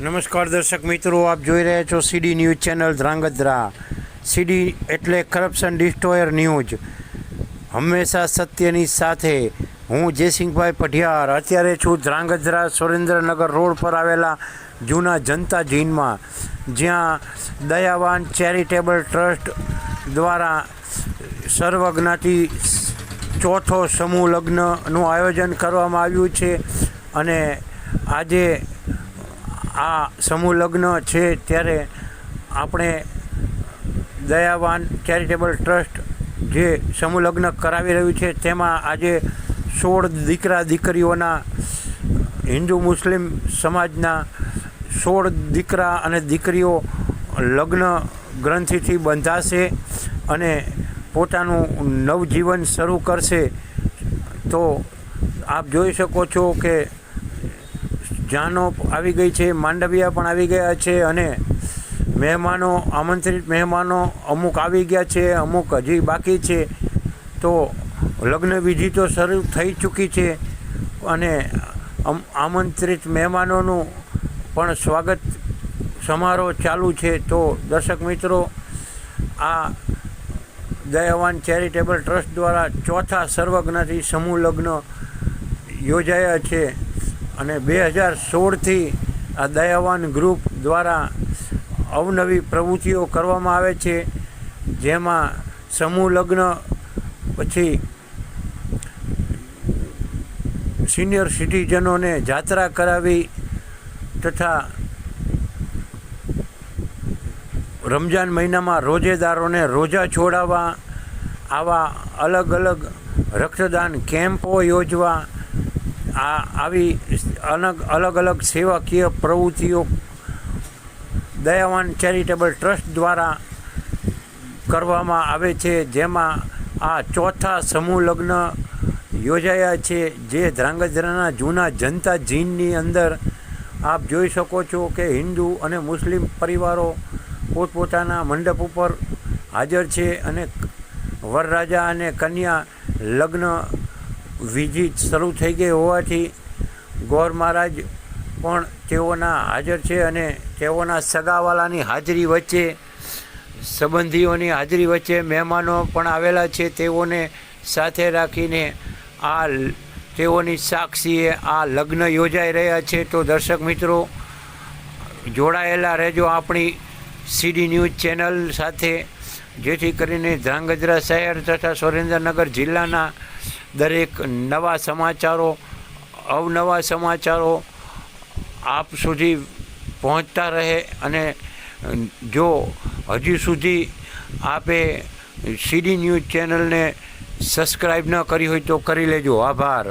નમસ્કાર દર્શક મિત્રો, આપ જોઈ રહ્યા છો CD news channel Dhrangadhra. CD એટલે કરપ્શન ડિસ્ટોયર ન્યૂઝ હંમેશા સત્યની સાથે. હું જયસિંહભાઈ પઢિયાર. અત્યારે છું ધ્રાંગધ્રા સુરેન્દ્રનગર રોડ પર આવેલા જૂના જનતા જીનમાં, જ્યાં દયાવાન ચેરિટેબલ ટ્રસ્ટ દ્વારા સર્વજ્ઞાતિ ચોથો સમૂહ લગ્નનું આયોજન કરવામાં આવ્યું છે. અને આજે આ સમૂહ લગ્ન છે ત્યારે આપણે દયાવાન ચેરિટેબલ ટ્રસ્ટ જે સમૂહ લગ્ન કરાવી રહ્યું છે, તેમાં આજે સોળ દીકરા દીકરીઓના હિન્દુ મુસ્લિમ સમાજના સોળ દીકરા અને દીકરીઓ લગ્ન ગ્રંથિથી બંધાશે અને પોતાનું નવજીવન શરૂ કરશે. તો આપ જોઈ શકો છો કે જાનો આવી ગઈ છે, માંડવિયા પણ આવી ગયા છે અને મહેમાનો, આમંત્રિત મહેમાનો અમુક આવી ગયા છે, અમુક હજી બાકી છે. તો લગ્ન વિધિ તો શરૂ થઈ ચૂકી છે અને આમ- આમંત્રિત મહેમાનોનું પણ સ્વાગત સમારોહ ચાલુ છે. તો દર્શક મિત્રો, આ દયાવાન ચેરિટેબલ ટ્રસ્ટ દ્વારા ચોથા સર્વજ્ઞથી સમૂહ લગ્ન યોજાયા છે. અને બે હજાર સોળથી આ દયાવાન ગ્રુપ દ્વારા અવનવી પ્રવૃત્તિઓ કરવામાં આવે છે, જેમાં સમૂહ લગ્ન, પછી સિનિયર સિટીઝનોને જાત્રા કરાવી તથા રમજાન મહિનામાં રોજેદારોને રોજા છોડાવવા, આવા અલગ અલગ રક્તદાન કેમ્પો યોજવા આ આવી અલગ અલગ અલગ સેવાકીય પ્રવૃત્તિઓ દયાવાન ચેરિટેબલ ટ્રસ્ટ દ્વારા કરવામાં આવે છે, જેમાં આ ચોથા સમૂહ લગ્ન યોજાયા છે, જે ધ્રાંગધ્રાના જૂના જનતા જીનની અંદર આપ જોઈ શકો છો કે હિન્દુ અને મુસ્લિમ પરિવારો પોતપોતાના મંડપ ઉપર હાજર છે અને વરરાજા અને કન્યા લગ્ન વિધિ શરૂ થઈ ગઈ હોવાથી ગોર મહારાજ પણ તેઓના હાજર છે અને તેઓના સગાવાલાની હાજરી વચ્ચે, સંબંધીઓની હાજરી વચ્ચે મહેમાનો પણ આવેલા છે. તેઓને સાથે રાખીને આ તેઓની સાક્ષીએ આ લગ્ન યોજાઈ રહ્યા છે. તો દર્શક મિત્રો, જોડાયેલા રહેજો આપણી સીડી ન્યૂઝ ચેનલ સાથે. જેથી કરીને ધ્રાંગધ્રા શહેર તથા સુરેન્દ્રનગર જિલ્લાના દરેક નવા સમાચારો, અવનવા સમાચારો આપ સુધી પહોંચતા રહે અને જો હજી સુધી આપે સીડી ન્યૂઝ ચેનલને સબસ્ક્રાઈબ ન કરી હોય તો કરી લેજો. આભાર.